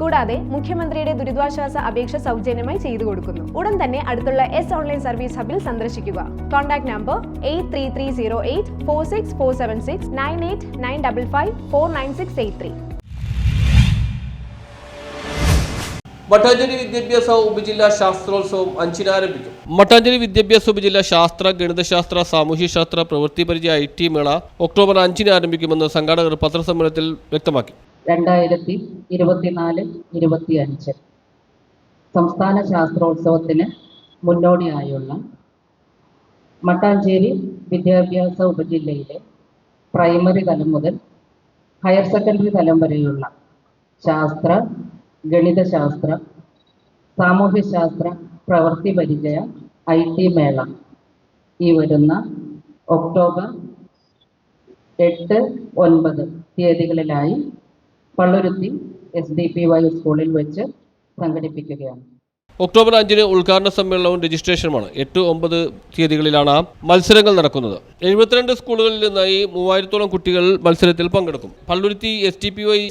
കൂടാതെ മുഖ്യമന്ത്രിയുടെ ദുരിതാശ്വാസ അപേക്ഷ സൗജന്യമായി ചെയ്തു കൊടുക്കുന്നു. ഉടൻ തന്നെ അടുത്തുള്ള എസ് ഓൺലൈൻ സർവീസ് ഹബിൽ സന്ദർശിക്കുക. Contact number eight three three zero eight four six four seven six nine eight nine double five four nine six eight three Mattancherry വിദ്യാഭ്യാസ ഉപജില്ലാ ശാസ്ത്രോത്സവം അഞ്ചിനാരംഭിക്കും. മട്ടാഞ്ചേരി വിദ്യാഭ്യാസ ഉപജില്ല ശാസ്ത്ര ഗണിതശാസ്ത്ര സാമൂഹ്യശാസ്ത്ര പ്രവൃത്തി പരിചയ ഐ ടി മേള ഒക്ടോബർ അഞ്ചിന് ആരംഭിക്കുമെന്ന് സംഘാടകർ പത്രസമ്മേളനത്തിൽ വ്യക്തമാക്കി. രണ്ടായിരത്തി ഇരുപത്തിനാല് ഇരുപത്തിയഞ്ച്. സംസ്ഥാന ശാസ്ത്രോത്സവത്തിന് മുന്നോടിയായുള്ള മട്ടാഞ്ചേരി വിദ്യാഭ്യാസ ഉപജില്ലയിലെ പ്രൈമറി തലം മുതൽ ഹയർ സെക്കൻഡറി തലം വരെയുള്ള ശാസ്ത്ര ഗണിതശാസ്ത്ര സാമൂഹ്യശാസ്ത്ര പ്രവൃത്തി പരിചയ ഐ ടി മേള ഈ വരുന്ന ഒക്ടോബർ എട്ട് ഒൻപത് തീയതികളിലായി Palluruthy S D P Y സ്കൂളിൽ വെച്ച് സംഘടിപ്പിക്കുകയാണ്. ഒക്ടോബർ അഞ്ചിന് ഉദ്ഘാടന സമ്മേളനവും രജിസ്ട്രേഷനുമാണ്. എട്ട് ഒമ്പത് തീയതികളിലാണ് മത്സരങ്ങൾ നടക്കുന്നത്. എഴുപത്തിരണ്ട് സ്കൂളുകളിൽ നിന്നായി മൂവായിരത്തോളം കുട്ടികൾ മത്സരത്തിൽ പങ്കെടുക്കും. പള്ളുരുത്തി എസ്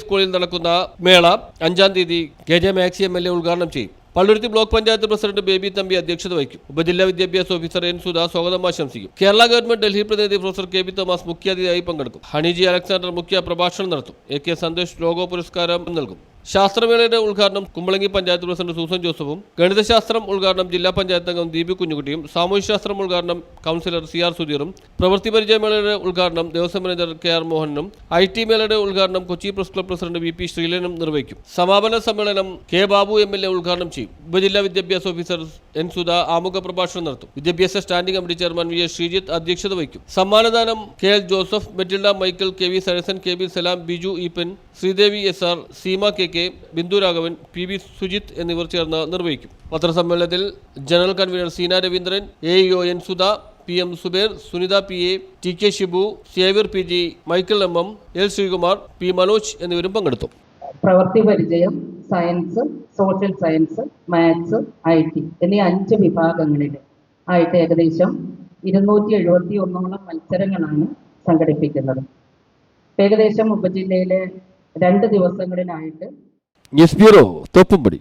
സ്കൂളിൽ നടക്കുന്ന മേള അഞ്ചാം തീയതി കെ ജെ മാക്സി എ ഉദ്ഘാടനം ചെയ്യും. പള്ളുരുത്തി ബ്ലോക്ക് പഞ്ചായത്ത് പ്രസിഡന്റ് ബേബി തമ്പി അധ്യക്ഷത വഹിക്കും. ഉപജില്ലാ വിദ്യാഭ്യാസ ഓഫീസർ എൻ സുധ സ്വാഗതം ആശംസിക്കും. കേരള ഗവൺമെന്റ് ഡൽഹി പ്രതിനിധി പ്രൊഫസർ കെ ബി തോമസ് മുഖ്യാതിഥിയായി പങ്കെടുക്കും. ഹണിജി അലക്സാണ്ടർ മുഖ്യ പ്രഭാഷണം നടത്തും. എ കെ സന്തോഷ് ലോഗോ പുരസ്കാരം നൽകും. ശാസ്ത്രമേളയുടെ ഉദ്ഘാടനം കുമ്പളങ്ങി പഞ്ചായത്ത് പ്രസിഡന്റ് സൂസൻ ജോസഫും ഗണിതശാസ്ത്രം ഉദ്ഘാടനം ജില്ലാ പഞ്ചായത്ത് അംഗം ദീപു കുഞ്ഞുകുട്ടിയും സാമൂഹ്യശാസ്ത്രം ഉദ്ഘാടനം കൗൺസിലർ സി ആർ സുധീറും പ്രവൃത്തി പരിചയമേളയുടെ ഉദ്ഘാടനം ദേവസ്വം മാനേജർ കെ ആർ മോഹനും ഐ ടി മേളയുടെ ഉദ്ഘാടനം Kochi press club president V P ശ്രീലനും നിർവഹിക്കും. സമാപന സമ്മേളനം K Babu M L A ഉദ്ഘാടനം ചെയ്യും. ഉപജില്ലാ വിദ്യാഭ്യാസ ഓഫീസർ എൻ സുധ ആമുഖ പ്രഭാഷണം നടത്തും. വിദ്യാഭ്യാസ standing committee chairman V S Sreejith അധ്യക്ഷത വഹിക്കും. സമ്മാനദാനം K L Joseph Mettilda Michael K V Sarasan K B Salam Biju Eapen Sreedevi S R Seema K K Bindu Raghavan P V Sujith എന്നിവർ ചേർന്ന് നിർവഹിക്കും. പത്രസമ്മേളനത്തിൽ general convener Seena Raveendran A O N Sudha P M Zuber Sunitha P A T K Shibu Xavier P G Michael M M L Sreekumar P Manoj എന്നിവരും പങ്കെടുത്തു. പ്രവൃത്തി പരിചയം science social science maths I T എന്നീ അഞ്ച് വിഭാഗങ്ങളിൽ ആയിട്ട് ഏകദേശം ഇരുന്നൂറ്റി എഴുപത്തി ഒന്നോളം മത്സരങ്ങളാണ് സംഘടിപ്പിക്കുന്നത്. ഏകദേശം ഉപജില്ലയിലെ രണ്ട് ദിവസങ്ങളിലായിട്ട് ന്യൂസ് ബ്യൂറോ തോപ്പുംപടി